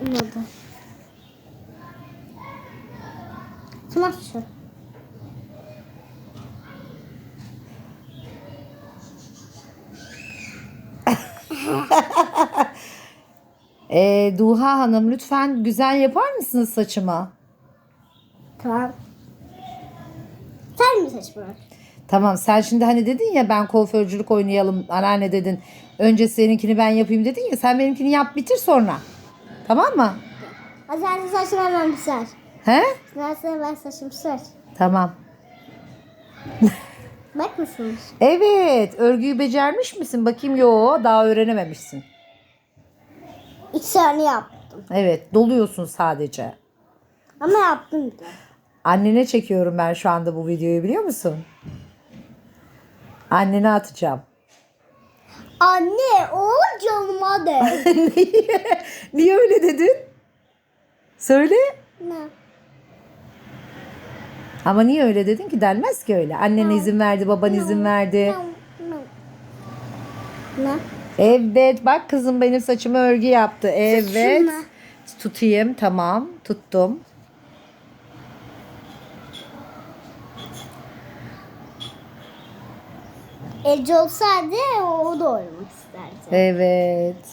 Olmadı. Tamam şu. Ee, Duha Hanım lütfen güzel yapar mısınız saçımı? Tamam. Sen mi saçma? Tamam sen şimdi hani dedin ya ben kuaförcülük oynayalım anneanne dedin. Önce seninkini ben yapayım dedin ya sen benimkini yap bitir sonra. Tamam mı? Sen de saçımı hemen bir sar. He? Sana ben saçımı sar. Tamam. Bak nasılmış? Evet örgüyü becermiş misin? Bakayım yo daha öğrenememişsin. İki tane yaptım. Evet doluyorsun sadece. Ama yaptım. Annene çekiyorum ben şu anda bu videoyu biliyor musun? Annene atacağım. Anne o canıma de. niye, niye öyle dedin? Söyle. ne? Ama niye öyle dedin ki denmez ki öyle. Annen izin verdi, baban izin verdi. Ne? Evet bak kızım benim saçımı örgü yaptı. Evet. Saçımı. Tutayım tamam tuttum. Ece olsaydı o da oynamak isterdi. Evet.